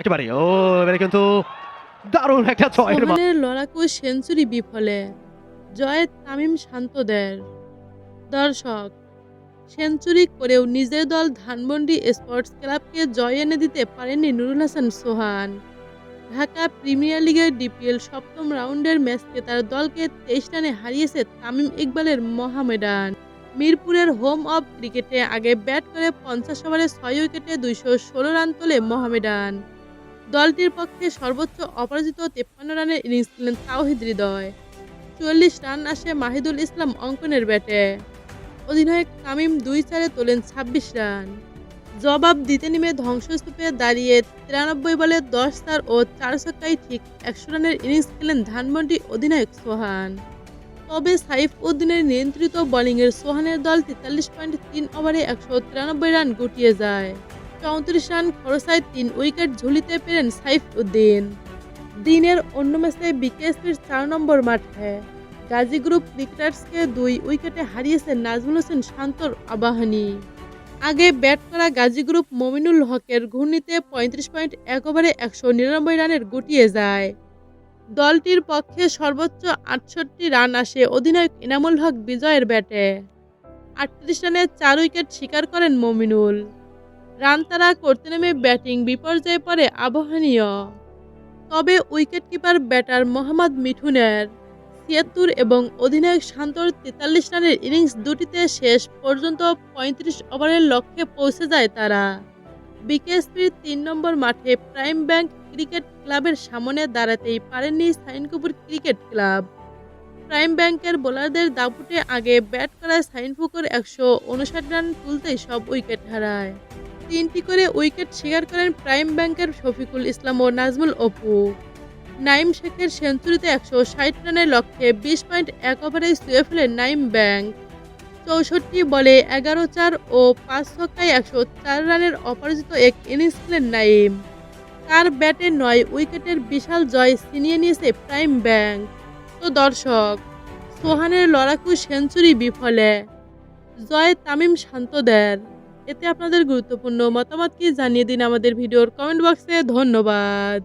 একেবারে ও এবারে কিন্তু দারুণ একটা ছয়ের লড়াকু সেঞ্চুরি বিফলে। জয়ে তামিম শান্তদের দর্শক সেঞ্চুরি করেও নিজের দল ধানমন্ডি স্পোর্টস ক্লাবকে জয় এনে দিতে পারেননি নুরুল হাসান সোহান। ঢাকা প্রিমিয়ার লিগের ডিপিএল সপ্তম রাউন্ডের ম্যাচকে তার দলকে তেইশ রানে হারিয়েছে তামিম ইকবালের মহামেডান। মিরপুরের হোম অফ ক্রিকেটে আগে ব্যাট করে পঞ্চাশ ওভারে ছয় উইকেটে দুইশো ষোলো রান তোলে মহামেডান। দলটির পক্ষে সর্বোচ্চ অপরাজিত তেপ্পান্ন রানের ইনিংস খেলেন তাওহিদ হৃদয়। চুয়াল্লিশ রান আসে মাহিদুল ইসলাম অঙ্কনের ব্যাটে। অধিনায়ক তামিম দুই চারে তোলেন ছাব্বিশ রান। জবাব দিতে নেমে ধ্বংসস্তূপে দাঁড়িয়ে তিরানব্বই বলে দশ চার ও চার ছক্কায় ঠিক একশো রানের ইনিংস খেলেন ধানমন্ডি অধিনায়ক সোহান। তবে সাইফ উদ্দিনের নিয়ন্ত্রিত বোলিংয়ের সোহানের দল তেতাল্লিশ পয়েন্ট তিন ওভারে একশো তিরানব্বই রান গুটিয়ে যায়। চৌত্রিশ রান খরচায় তিন উইকেট ঝুলিতে পেরেন সাইফ উদ্দিন। দিনের অন্য ম্যাচে বিকেএসপির চার নম্বর মাঠে। গাজী গ্রুপ ক্রিকেটার্সকে দুই উইকেটে হারিয়েছে নাজমুল হোসেন শান্তর আবাহনী। আগে ব্যাট করা গাজী গ্রুপ মমিনুল হকের ঘূর্ণিতে পঁয়ত্রিশ পয়েন্ট এক ওভারে একশো নিরানব্বই রানের গুটিয়ে যায়। দলটির পক্ষে সর্বোচ্চ আটষট্টি রান আসে অধিনায়ক ইনামুল হক বিজয়ের ব্যাটে। আটত্রিশ রানে চার উইকেট শিকার করেন মমিনুল। রান তারা করতে নেমে ব্যাটিং বিপর্যয়ে পড়ে আবহানীয়। তবে উইকেটকিপার, ব্যাটার মোহাম্মদ মিঠুনের ছিয়াত্তর এবং অধিনায়ক শান্তর তেতাল্লিশ রানের ইনিংস দুটিতে শেষ পর্যন্ত পঁয়ত্রিশ ওভারের লক্ষ্যে পৌঁছে যায় তারা। বিকেএসপির তিন নম্বর মাঠে প্রাইম ব্যাংক ক্রিকেট ক্লাবের সামনে দাঁড়াতেই পারেননি সাইন সাইনকুপুর ক্রিকেট ক্লাব। প্রাইম ব্যাংকের বোলারদের দাপুটে আগে ব্যাট করা সাইনফুকুর একশো উনষাট রান তুলতেই সব উইকেট হারায়। তিনটি করে উইকেট শিকার করেন প্রাইম ব্যাংকের শফিকুল ইসলাম ও নাজমুল অপু। নাইম শেখের সেঞ্চুরিতে একশো ষাট রানের লক্ষ্যে বিশ পয়েন্ট এক ওভারে শুয়ে ফেলেন নাইম ব্যাংক। চৌষট্টি বলে এগারো চার ও পাঁচ ছক্কায় একশো চার রানের অপরাজিত এক ইনিংস খেলেন নাইম। তার ব্যাটে নয় উইকেটের বিশাল জয় ছিনিয়ে নিয়েছে প্রাইম ব্যাংক। তো দর্শক, সোহানের লড়াকু সেঞ্চুরি বিফলে। জয় তামিম শান্তদের। এতে আপনাদের গুরুত্বপূর্ণ মতামত কি জানিয়ে দিন আমাদের ভিডিওর কমেন্ট বক্সে ধন্যবাদ।